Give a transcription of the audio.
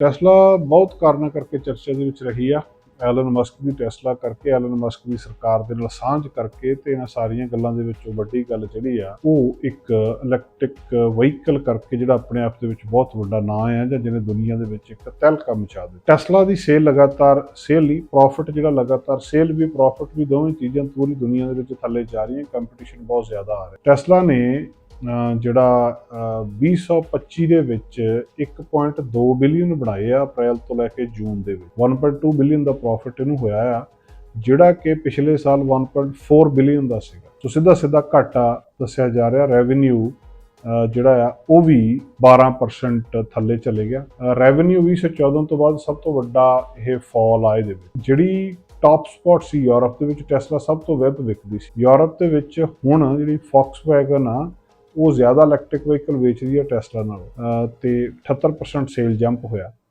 Tesla ਬਹੁਤ ਕਾਰਨਾਂ ਕਰਕੇ ਚਰਚਾ ਦੇ ਵਿੱਚ ਰਹੀ ਆ। ਐਲਨ ਮਸਕ ਦੀ ਟੈਸਲਾ ਕਰਕੇ, ਐਲਨ ਮਸਕ ਦੀ ਸਰਕਾਰ ਦੇ ਨਾਲ ਸਾਂਝ ਕਰਕੇ ਤੇ ਇਹਨਾਂ ਸਾਰੀਆਂ ਗੱਲਾਂ ਦੇ ਵਿੱਚੋਂ ਵੱਡੀ ਗੱਲ ਜਿਹੜੀ ਆ, ਉਹ ਇੱਕ ਇਲੈਕਟ੍ਰਿਕ ਵਹੀਕਲ ਕਰਕੇ ਜਿਹੜਾ ਆਪਣੇ ਆਪ ਦੇ ਵਿੱਚ ਬਹੁਤ ਵੱਡਾ ਨਾਂ ਆ ਜਾਂ ਜਿਹਨੇ ਦੁਨੀਆ ਦੇ ਵਿੱਚ ਇੱਕ ਤਹਿਲਕਾ ਮਚਾ ਦਿੱਤਾ। ਟੈਸਲਾ ਦੀ ਸੇਲ ਲਗਾਤਾਰ ਸੇਲ ਲਈ ਪ੍ਰੋਫਿਟ ਜਿਹੜਾ ਲਗਾਤਾਰ ਸੇਲ ਵੀ ਪ੍ਰੋਫਿਟ ਵੀ ਦੋਵੇਂ ਚੀਜ਼ਾਂ ਪੂਰੀ ਦੁਨੀਆ ਦੇ ਵਿੱਚ ਥੱਲੇ ਜਾ ਰਹੀਆਂ ਕੰਪੀਟੀਸ਼ਨ ਬਹੁਤ ਜ਼ਿਆਦਾ ਆ ਰਿਹਾ। ਟੈਸਲਾ ਨੇ ਜਿਹੜਾ, ਅਹ 2025 ਦੇ ਵਿੱਚ 1.2 ਬਿਲੀਅਨ ਬਣਾਏ ਆ ਅਪ੍ਰੈਲ ਤੋਂ ਲੈ ਕੇ ਜੂਨ ਦੇ ਵਿੱਚ। 1.2 ਬਿਲੀਅਨ ਦਾ ਪ੍ਰੋਫਿਟ ਇਹਨੂੰ ਹੋਇਆ ਆ, ਜਿਹੜਾ ਕਿ ਪਿਛਲੇ ਸਾਲ 1.4 ਬਿਲੀਅਨ ਦਾ ਸੀਗਾ। ਸੋ ਸਿੱਧਾ ਸਿੱਧਾ ਘਾਟਾ ਦੱਸਿਆ ਜਾ ਰਿਹਾ ਰੈਵਨਿਊ ਜਿਹੜਾ ਆ, ਉਹ ਵੀ 12% ਥੱਲੇ ਚਲੇ ਗਿਆ। ਰੈਵਨਿਊ 2014 ਤੋਂ ਬਾਅਦ ਸਭ ਤੋਂ ਵੱਡਾ ਇਹ ਫਾਲ ਆ ਇਹਦੇ ਵਿੱਚ। ਜਿਹੜੀ ਟਾਪ ਸਪੌਟ ਸੀ ਯੂਰਪ ਦੇ ਵਿੱਚ ਟੈਸਲਾ ਸਭ ਤੋਂ ਵੱਧ ਵਿਕਦੀ ਸੀ। ਯੂਰਪ ਦੇ ਵਿੱਚ ਹੁਣ ਜਿਹੜੀ ਫੌਕਸਵੈਗਨ ਆ ਉਹ ਜ਼ਿਆਦਾ ਇਲੈਕਟ੍ਰਿਕ ਵਹੀਕਲ ਵੇਚਦੀ ਹੈ ਟੈਸਲਾ ਨਾਲੋਂ। ਅਹ ਤੇ 78% ਸੇਲ ਜੰਪ ਹੋਇਆ।